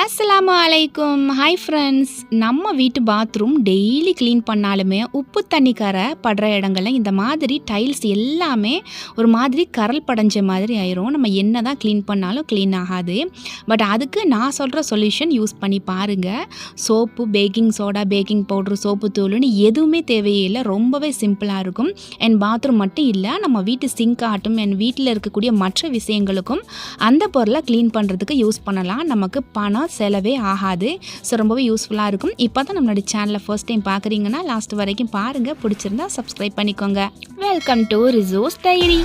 அஸ்ஸலாமு அலைக்கும். Hi friends நம்ம வீட்டு பாத்ரூம் டெய்லி க்ளீன் பண்ணாலுமே உப்பு தண்ணி கரை படுற இடங்கள்ல இந்த மாதிரி டைல்ஸ் எல்லாமே ஒரு மாதிரி கரல் படைஞ்ச மாதிரி ஆயிரும். நம்ம என்ன தான் க்ளீன் பண்ணாலும் க்ளீன் ஆகாது. பட் அதுக்கு நான் சொல்கிற சொல்யூஷன் யூஸ் பண்ணி பாருங்கள் soap baking soda baking powder soap தூள்னு எதுவுமே தேவையில்லை ரொம்பவே சிம்பிளாக இருக்கும். என் பாத்ரூம் மட்டும் இல்லை நம்ம வீட்டு சிங்க் ஆட்டும் என் வீட்டில் இருக்கக்கூடிய மற்ற விஷயங்களுக்கும் அந்த பொருளை க்ளீன் பண்ணுறதுக்கு யூஸ் பண்ணலாம். நமக்கு பணம் செலவே ஆகாது. ஸோ ரொம்பவே யூஸ்ஃபுல்லாக இருக்கும். இப்போ தான் நம்மளோட சேனலை ஃபர்ஸ்ட் டைம் பார்க்குறீங்கன்னா லாஸ்ட் வரைக்கும் பாருங்கள் பிடிச்சிருந்தா சப்ஸ்கிரைப் பண்ணிக்கோங்க. வெல்கம் டு ரிசோர்ஸ் டைரி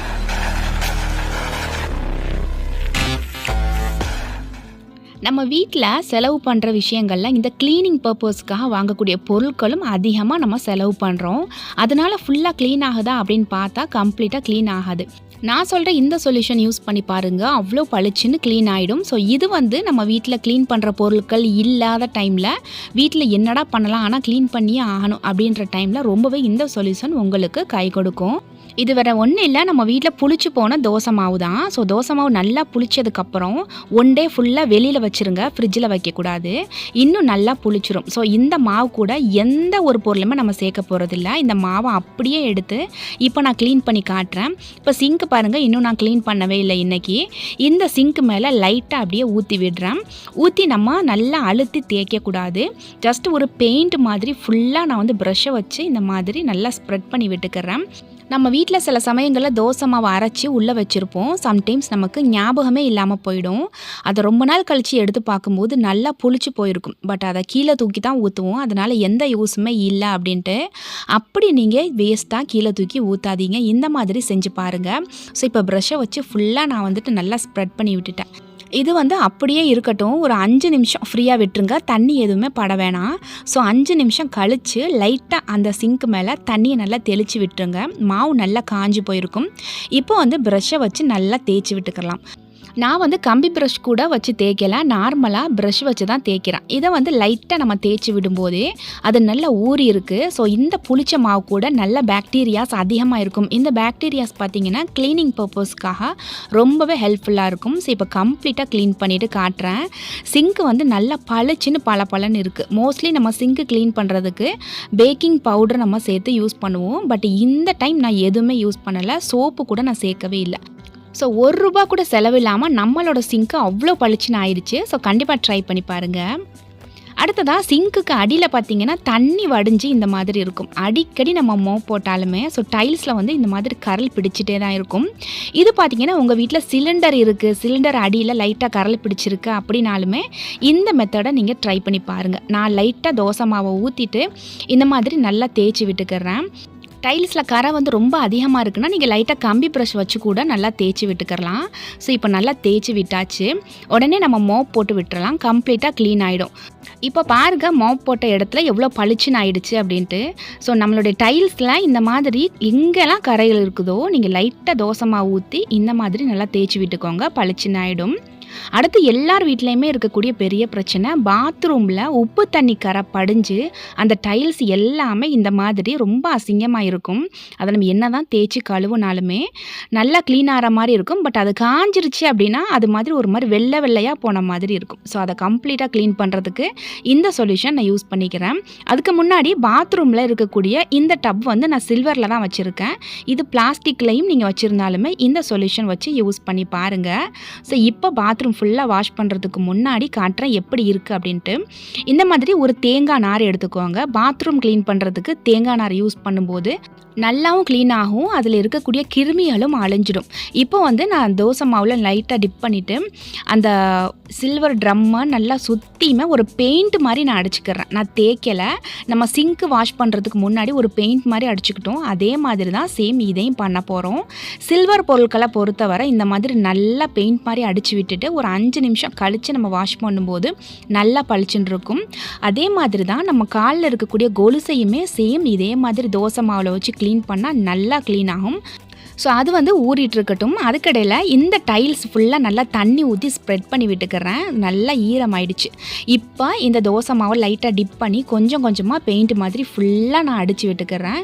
நம்ம வீட்டில் செலவு பண்ணுற விஷயங்களில் இந்த க்ளீனிங் பர்பஸ்க்காக வாங்கக்கூடிய பொருட்களும் அதிகமாக நம்ம செலவு பண்ணுறோம் அதனால் ஃபுல்லாக க்ளீன் ஆகுதா அப்படின்னு பார்த்தா கம்ப்ளீட்டாக க்ளீன் ஆகாது. நான் சொல்கிற இந்த சொல்யூஷன் யூஸ் பண்ணி பாருங்கள் அவ்வளோ பளிச்சுன்னு க்ளீன் ஆகிடும் ஸோ இது வந்து நம்ம வீட்டில் க்ளீன் பண்ணுற பொருட்கள் இல்லாத டைமில் வீட்டில் என்னடா பண்ணலாம்? ஆனால் க்ளீன் பண்ணியே ஆகணும் அப்படின்ற டைமில் ரொம்பவே இந்த சொல்யூஷன் உங்களுக்கு கை கொடுக்கும். இது வேற ஒன்றும் இல்லை. நம்ம வீட்டில் புளிச்சு போன தோசை மாவு தான். ஸோ தோசை மாவு நல்லா புளிச்சதுக்கப்புறம் ஒன் டே ஃபுல்லாக வெளியில் வச்சுருங்க. ஃப்ரிட்ஜில் வைக்கக்கூடாது இன்னும் நல்லா புளிச்சிரும். ஸோ இந்த மாவு கூட எந்த ஒரு பொருளுமே நம்ம சேர்க்க போகிறதில்ல இந்த மாவை அப்படியே எடுத்து இப்போ நான் க்ளீன் பண்ணி காட்டுறேன். இப்போ சிங்க் பாருங்கள் இன்னும் நான் க்ளீன் பண்ணவே இல்லை இன்றைக்கி இந்த சிங்க் மேலே லைட்டாக அப்படியே ஊற்றி விடுறேன். ஊற்றி நம்ம நல்லா அழுத்தி தேய்க்கக்கூடாது ஜஸ்ட் ஒரு பெயிண்ட் மாதிரி ஃபுல்லாக நான் வந்து ப்ரஷ்ஷை வச்சு இந்த மாதிரி நல்லா ஸ்ப்ரெட் பண்ணி விட்டுக்கிறேன். நம்ம வீட்டில் சில சமயங்களில் தோசை மாவு அரைச்சி உள்ளே வச்சுருப்போம். சம்டைம்ஸ் நமக்கு ஞாபகமே இல்லாமல் போயிடும். அதை ரொம்ப நாள் கழித்து எடுத்து பார்க்கும்போது நல்லா புளிச்சு போயிருக்கும். பட் அதை கீழே தூக்கி தான் ஊற்றுவோம் அதனால் எந்த யூஸுமே இல்லை அப்படின்ட்டு. அப்படி நீங்கள் வேஸ்ட்டாக கீழே தூக்கி ஊற்றாதீங்க இந்த மாதிரி செஞ்சு பாருங்கள் ஸோ இப்போ ப்ரஷ்ஷை வச்சு ஃபுல்லாக நான் வந்துட்டு நல்லா ஸ்ப்ரெட் பண்ணி விட்டுட்டேன். இது வந்து அப்படியே இருக்கட்டும். ஒரு அஞ்சு நிமிஷம் ஃப்ரீயாக விட்டுருங்க. தண்ணி எதுவுமே பட வேணாம். ஸோ அஞ்சு நிமிஷம் கழித்து லைட்டாக அந்த சிங்க் மேலே தண்ணியை நல்லா தெளித்து விட்டுருங்க. மாவு நல்லா காஞ்சி போயிருக்கும். இப்போ வந்து ப்ரெஷ்ஷை வச்சு நல்லா தேய்ச்சி விட்டுக்கலாம். நான் வந்து கம்பி ப்ரஷ் கூட வச்சு தேய்க்கல. நார்மலாக ப்ரஷ் வச்சு தான் தேய்க்கிறேன். இதை வந்து லைட்டாக நம்ம தேய்ச்சி விடும்போதே அது நல்லா ஊறி இருக்குது ஸோ இந்த புளிச்ச மாவு கூட நல்ல பாக்டீரியாஸ் அதிகமாக இருக்கும். இந்த பாக்டீரியாஸ் பார்த்தீங்கன்னா க்ளீனிங் பர்பஸ்க்காக ரொம்பவே ஹெல்ப்ஃபுல்லாக இருக்கும். ஸோ இப்போ கம்ப்ளீட்டாக க்ளீன் பண்ணிவிட்டு காட்டுறேன். சிங்க் வந்து நல்லா பளிச்சுன்னு பல பலன்னு இருக்குது மோஸ்ட்லி நம்ம சிங்க்கு க்ளீன் பண்ணுறதுக்கு பேக்கிங் பவுடர் நம்ம சேர்த்து யூஸ் பண்ணுவோம். பட் இந்த டைம் நான் எதுவுமே யூஸ் பண்ணலை. சோப்பு கூட நான் சேர்க்கவே இல்லை. ஸோ ஒரு ரூபா கூட செலவில்லாமல் நம்மளோட சிங்க்கு அவ்வளோ பளிச்சுன்னு ஆயிடுச்சு. ஸோ கண்டிப்பாக ட்ரை பண்ணி பாருங்கள் அடுத்ததாக சிங்க்குக்கு அடியில் பார்த்தீங்கன்னா தண்ணி வடிஞ்சு இந்த மாதிரி இருக்கும். அடிக்கடி நம்ம மோ போட்டாலுமே ஸோ டைல்ஸில் வந்து இந்த மாதிரி கரல் பிடிச்சிட்டே தான் இருக்கும். இது பார்த்தீங்கன்னா உங்கள் வீட்டில் சிலிண்டர் இருக்குது சிலிண்டர் அடியில் லைட்டாக கரல் பிடிச்சிருக்கு அப்படின்னாலுமே இந்த மெத்தடை நீங்கள் ட்ரை பண்ணி பாருங்கள் நான் லைட்டாக தோசை மாவை ஊற்றிட்டு இந்த மாதிரி நல்லா தேய்ச்சி விட்டுக்கிறேன். டைல்ஸில் கரை வந்து ரொம்ப அதிகமாக இருக்குன்னா நீங்கள் லைட்டாக கம்பி ப்ரஷ் வச்சு கூட நல்லா தேய்ச்சி விட்டுக்கிறலாம். ஸோ இப்போ நல்லா தேய்ச்சி விட்டாச்சு. உடனே நம்ம மோப் போட்டு விட்டுறலாம். கம்ப்ளீட்டாக க்ளீன் ஆகிடும் இப்போ பாருங்க மோப் போட்ட இடத்துல எவ்வளோ பளிச்சுன்னு ஆயிடுச்சு அப்படின்ட்டு. ஸோ நம்மளுடைய டைல்ஸில் இந்த மாதிரி எங்கெல்லாம் கரைகள் இருக்குதோ நீங்கள் லைட்டாக தோசை மாவு ஊற்றி இந்த மாதிரி நல்லா தேய்ச்சி விட்டுக்கோங்க. பளிச்சுன்னு ஆகிடும் அடுத்து எல்லார் வீட்லேயுமே இருக்கக்கூடிய பெரிய பிரச்சனை பாத்ரூமில் உப்பு தண்ணி கரை படிஞ்சு அந்த டைல்ஸ் எல்லாமே இந்த மாதிரி ரொம்ப அசிங்கமாக இருக்கும். அதை நம்ம என்ன தான் தேய்ச்சி கழுவுனாலுமே நல்லா க்ளீன் ஆகிற மாதிரி இருக்கும். பட் அது காஞ்சிருச்சு அப்படின்னா அது மாதிரி ஒரு மாதிரி வெள்ளை வெள்ளையாக போன மாதிரி இருக்கும். ஸோ அதை கம்ப்ளீட்டாக க்ளீன் பண்ணுறதுக்கு இந்த சொல்யூஷன் நான் யூஸ் பண்ணிக்கிறேன். அதுக்கு முன்னாடி பாத்ரூமில் இருக்கக்கூடிய இந்த டப் வந்து நான் சில்வரில் தான் வச்சுருக்கேன். இது பிளாஸ்டிக்லையும் நீங்கள் வச்சுருந்தாலுமே இந்த சொல்யூஷன் வச்சு யூஸ் பண்ணி பாருங்கள் ஸோ இப்போ பாத்ரூம் பாத்ரூம் ஃபுல்லாக வாஷ் பண்ணுறதுக்கு முன்னாடி காட்டுறேன் எப்படி இருக்குது அப்படின்ட்டு. இந்த மாதிரி ஒரு தேங்காய் நார் எடுத்துக்கோங்க. பாத்ரூம் க்ளீன் பண்ணுறதுக்கு தேங்காய் நார் யூஸ் பண்ணும்போது நல்லாவும் க்ளீன் ஆகும். அதில் இருக்கக்கூடிய கிருமிகளும் அழிஞ்சிடும். இப்போ வந்து நான் தோசை மாவில் லைட்டாக டிப் பண்ணிவிட்டு அந்த சில்வர் ட்ரம்மை நல்லா சுற்றியுமே ஒரு பெயிண்ட் மாதிரி நான் அடிச்சுக்கிறேன். நான் தேய்க்கலை. நம்ம சிங்க்கு வாஷ் பண்ணுறதுக்கு முன்னாடி ஒரு பெயிண்ட் மாதிரி அடிச்சுக்கிட்டோம். அதே மாதிரி தான் சேம் இதையும் பண்ண போகிறோம் சில்வர் பொருட்களை பொறுத்தவரை இந்த மாதிரி நல்லா பெயிண்ட் மாதிரி அடித்து விட்டுட்டு ஒரு அஞ்சு நிமிஷம் கழித்து நம்ம வாஷ் பண்ணும்போது நல்லா பளிச்சுன்னு இருக்கும் அதே மாதிரி தான் நம்ம காலில் இருக்கக்கூடிய கொலுசையுமே சேம் இதே மாதிரி தோசை மாவில் வச்சு க்ளீன் பண்ணால் நல்லா க்ளீன் ஆகும். ஸோ அது வந்து ஊறிட்டு இருக்கட்டும் அதுக்கடையில் இந்த டைல்ஸ் ஃபுல்லாக நல்லா தண்ணி ஊற்றி ஸ்ப்ரெட் பண்ணி விட்டுக்கிறேன். நல்லா ஈரமாயிடுச்சு. இப்போ இந்த தோசை மாவை லைட்டாக டிப் பண்ணி கொஞ்சம் கொஞ்சமாக பெயிண்ட் மாதிரி ஃபுல்லாக நான் அடித்து விட்டுக்கிறேன்.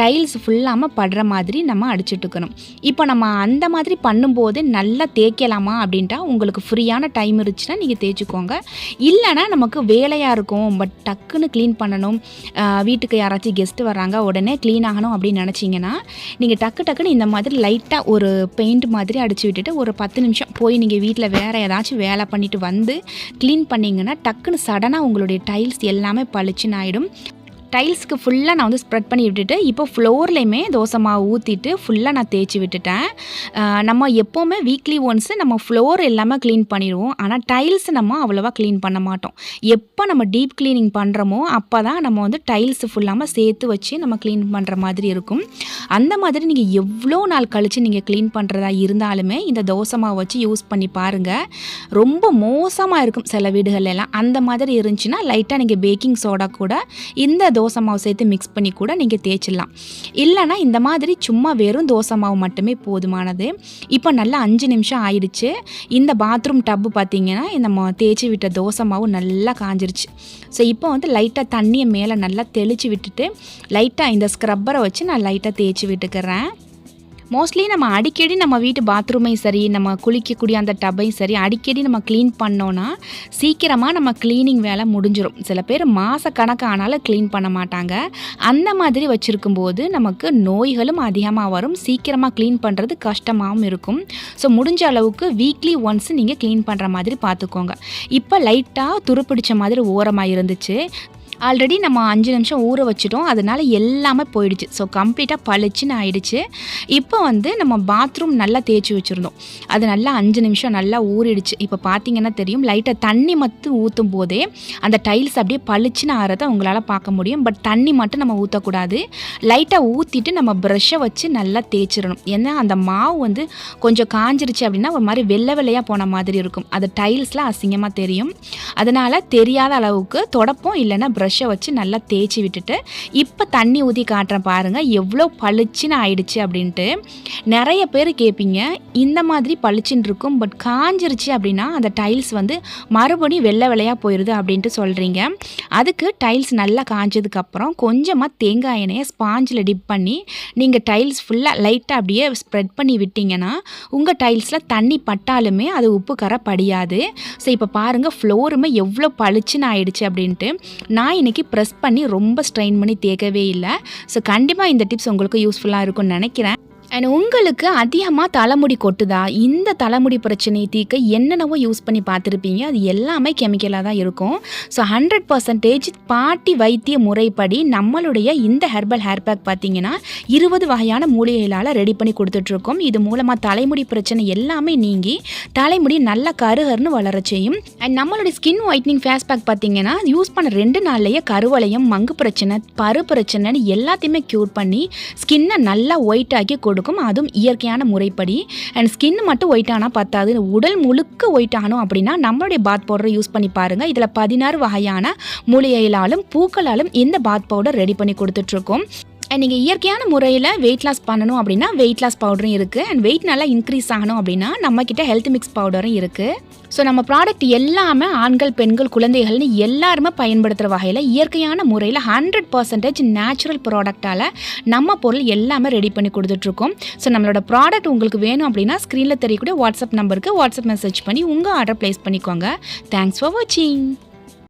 டைல்ஸ் ஃபுல்லாமல் படுற மாதிரி நம்ம அடிச்சுட்டுக்கணும் இப்போ நம்ம அந்த மாதிரி பண்ணும்போது நல்லா தேய்க்கலாமா அப்படின்ட்டா உங்களுக்கு ஃப்ரீயான டைம் இருந்துச்சுன்னா நீங்கள் தேய்ச்சிக்கோங்க. இல்லைன்னா நமக்கு வேலையாக இருக்கும். பட் டக்குன்னு க்ளீன் பண்ணணும். வீட்டுக்கு யாராச்சும் கெஸ்ட்டு வராங்க உடனே க்ளீன் ஆகணும் அப்படின்னு நினச்சிங்கன்னா நீங்கள் டக்கு டக்குன்னு இந்த மாதிரி லைட்டாக ஒரு பெயிண்ட் மாதிரி அடிச்சு விட்டுட்டு ஒரு பத்து நிமிஷம் போய் நீங்கள் வீட்டில் வேறு ஏதாச்சும் வேலை பண்ணிவிட்டு வந்து க்ளீன் பண்ணிங்கன்னா டக்குன்னு சடனாக உங்களுடைய டைல்ஸ் எல்லாமே பளிச்சுன்னு ஆகிடும் டைல்ஸ்க்கு ஃபுல்லாக நான் வந்து ஸ்ப்ரெட் பண்ணி விட்டுட்டு இப்போ ஃப்ளோர்லேயுமே தோசை மாவு ஊற்றிட்டு ஃபுல்லாக நான் தேய்ச்சி விட்டுட்டேன். நம்ம எப்போவுமே வீக்லி ஒன்ஸு நம்ம ஃப்ளோர் எல்லாமே க்ளீன் பண்ணிடுவோம். ஆனால் டைல்ஸ் நம்ம அவ்வளோவா க்ளீன் பண்ண மாட்டோம். எப்போ நம்ம டீப் க்ளீனிங் பண்ணுறோமோ அப்போ தான் நம்ம வந்து டைல்ஸ் ஃபுல்லாமல் சேர்த்து வச்சு நம்ம க்ளீன் பண்ணுற மாதிரி இருக்கும். அந்த மாதிரி நீங்கள் எவ்வளோ நாள் கழித்து நீங்கள் க்ளீன் பண்ணுறதா இருந்தாலுமே இந்த தோசை மாவு வச்சு யூஸ் பண்ணி பாருங்கள் ரொம்ப மோசமாக இருக்கும் சில வீடுகள்ல எல்லாம். அந்த மாதிரி இருந்துச்சுன்னா லைட்டாக நீங்கள் பேக்கிங் சோடா கூட இந்த தோசை மாவு சேர்த்து மிக்ஸ் பண்ணி கூட நீங்கள் தேய்ச்சிடலாம். இல்லைனா இந்த மாதிரி சும்மா வெறும் தோசை மாவு மட்டுமே போதுமானது. இப்போ நல்லா அஞ்சு நிமிஷம் ஆயிடுச்சு. இந்த பாத்ரூம் டப்பு பார்த்தீங்கன்னா இந்த தேய்ச்சி விட்ட தோசை மாவு நல்லா காஞ்சிருச்சு. ஸோ இப்போ வந்து லைட்டாக தண்ணியை மேலே நல்லா தெளித்து விட்டுட்டு லைட்டாக இந்த ஸ்க்ரப்பரை வச்சு நான் லைட்டாக தேய்ச்சி விட்டுக்கிறேன். மோஸ்ட்லி நம்ம அடிக்கடி நம்ம வீட்டு பாத்ரூமையும் சரி நம்ம குளிக்கக்கூடிய அந்த டப்பையும் சரி அடிக்கடி நம்ம க்ளீன் பண்ணோன்னா சீக்கிரமாக நம்ம க்ளீனிங் வேலை முடிஞ்சிடும் சில பேர் மாத கணக்கு ஆனாலும் க்ளீன் பண்ண மாட்டாங்க. அந்த மாதிரி வச்சுருக்கும்போது நமக்கு நோய்களும் அதிகமாக வரும். சீக்கிரமாக க்ளீன் பண்ணுறது கஷ்டமாகவும் இருக்கும். ஸோ முடிஞ்ச அளவுக்கு வீக்லி ஒன்ஸ் நீங்கள் க்ளீன் பண்ணுற மாதிரி பார்த்துக்கோங்க. இப்போ லைட்டாக துருப்பிடிச்ச மாதிரி ஓரமாக இருந்துச்சு. ஆல்ரெடி நம்ம அஞ்சு நிமிஷம் ஊற வச்சிட்டோம். அதனால் எல்லாமே போயிடுச்சு. ஸோ கம்ப்ளீட்டாக பளிச்சுன்னு ஆயிடுச்சு. இப்போ வந்து நம்ம பாத்ரூம் நல்லா தேய்ச்சி வச்சுருந்தோம். அது நல்லா அஞ்சு நிமிஷம் நல்லா ஊறிடுச்சு. இப்போ பார்த்தீங்கன்னா தெரியும். லைட்டாக தண்ணி மட்டும் ஊற்றும் போதே அந்த டைல்ஸ் அப்படியே பளிச்சுன்னு ஆறதை உங்களால் பார்க்க முடியும். பட் தண்ணி மட்டும் நம்ம ஊற்றக்கூடாது லைட்டாக ஊற்றிட்டு நம்ம ப்ரஷ்ஷை வச்சு நல்லா தேய்ச்சிடணும். ஏன்னா அந்த மாவு வந்து கொஞ்சம் காஞ்சிருச்சு அப்படின்னா ஒரு மாதிரி வெள்ளை வெள்ளையாக போன மாதிரி இருக்கும். அது டைல்ஸ்லாம் அசிங்கமாக தெரியும். அதனால் தெரியாத அளவுக்கு தொடப்போம். இல்லைன்னா ப்ரஷ்ஷை வச்சு நல்லா தேய்ச்சி விட்டுட்டு இப்போ தண்ணி ஊற்றி காட்டுறேன் பாருங்கள் எவ்வளோ பளிச்சுன்னு ஆயிடுச்சு அப்படின்ட்டு நிறைய பேர் கேட்பீங்க இந்த மாதிரி பளிச்சுன்னு இருக்கும் பட் காஞ்சிருச்சு அப்படின்னா அந்த டைல்ஸ் வந்து மறுபடியும் வெள்ளை வெள்ளையாக போயிடுது அப்படின்ட்டு சொல்கிறீங்க அதுக்கு டைல்ஸ் நல்லா காஞ்சதுக்கப்புறம் கொஞ்சமாக தேங்காய் எண்ணெயை ஸ்பாஞ்சில் டிப் பண்ணி நீங்கள் டைல்ஸ் ஃபுல்லாக லைட்டாக அப்படியே ஸ்ப்ரெட் பண்ணி விட்டிங்கன்னா உங்கள் டைல்ஸில் தண்ணி பட்டாலுமே அது உப்பு கரை படியாது. ஸோ இப்போ பாருங்கள் ஃப்ளோருமே எவ்வளோ பளிச்சுன்னு ஆயிடுச்சு அப்படின்ட்டு நான் இன்னைக்கு ப்ரெஸ் பண்ணி ரொம்ப ஸ்ட்ரெயின் பண்ணி தேக்கவே இல்லை. ஸோ கண்டிப்பாக இந்த டிப்ஸ் உங்களுக்கு யூஸ்ஃபுல்லாக இருக்கும்னு நினைக்கிறேன். அண்ட் உங்களுக்கு அதிகமாக தலைமுடி கொட்டுதா? இந்த தலைமுடி பிரச்சனையை தீர்க்க என்னென்னவோ யூஸ் பண்ணி பார்த்துருப்பீங்க. அது எல்லாமே கெமிக்கலாக தான் இருக்கும். ஸோ ஹண்ட்ரட் பர்சன்டேஜ் பாட்டி வைத்திய முறைப்படி நம்மளுடைய இந்த ஹெர்பல் ஹேர் பேக் பார்த்தீங்கன்னா இருபது வகையான மூலிகைகளால் ரெடி பண்ணி கொடுத்துட்ருக்கோம். இது மூலமாக தலைமுடி பிரச்சனை எல்லாமே நீங்கி தலைமுடி நல்லா கருகருன்னு வளர செய்யும். அண்ட் நம்மளுடைய ஸ்கின் ஒயிட்னிங் ஃபேஸ் பேக் பார்த்தீங்கன்னா யூஸ் பண்ண ரெண்டு நாள்லேயே கருவளையம் மங்கு பிரச்சனை பரு பிரச்சனைன்னு எல்லாத்தையுமே க்யூர் பண்ணி ஸ்கின்னை நல்லா ஒயிட் ஆக்கி கொடு கொடுக்கும். அதுவும் இயற்கையான முறைப்படி. அண்ட் ஸ்கின் மட்டும் ஒயிட் ஆனால் பத்தாது. உடல் முழுக்க ஒயிட் ஆகணும் அப்படின்னா நம்மளுடைய பாத் பவுடரை யூஸ் பண்ணி பாருங்கள் இதில் பதினாறு வகையான மூலிகைகளாலும் பூக்களாலும் இந்த பாத் பவுடர் ரெடி பண்ணி கொடுத்துட்ருக்கோம் அண்ட் நீங்கள் இயற்கையான முறையில் வெயிட் லாஸ் பண்ணணும் அப்படின்னா வெயிட் லாஸ் பவுடரும் இருக்குது அண்ட் வெயிட் நல்லா இன்க்ரீஸ் ஆகணும் அப்படின்னா நம்மக்கிட்ட ஹெல்த் மிக்ஸ் பவுடரும் இருக்குது ஸோ நம்ம ப்ராடக்ட் எல்லாமே ஆண்கள் பெண்கள் குழந்தைகள்னு எல்லாருமே பயன்படுத்துகிற வகையில் இயற்கையான முறையில் ஹண்ட்ரட் பர்சன்டேஜ் நேச்சுரல் ப்ராடக்டால் நம்ம பொருள் எல்லாமே ரெடி பண்ணி கொடுத்துட்ருக்கோம். ஸோ நம்மளோட ப்ராடக்ட் உங்களுக்கு வேணும் அப்படின்னா ஸ்க்ரீனில் தெரியக்கூடிய வாட்ஸ்அப் நம்பருக்கு வாட்ஸ்அப் மெசேஜ் பண்ணி உங்கள் ஆர்டர் ப்ளேஸ் பண்ணிக்கோங்க. தேங்க்ஸ் ஃபார் வாட்சிங்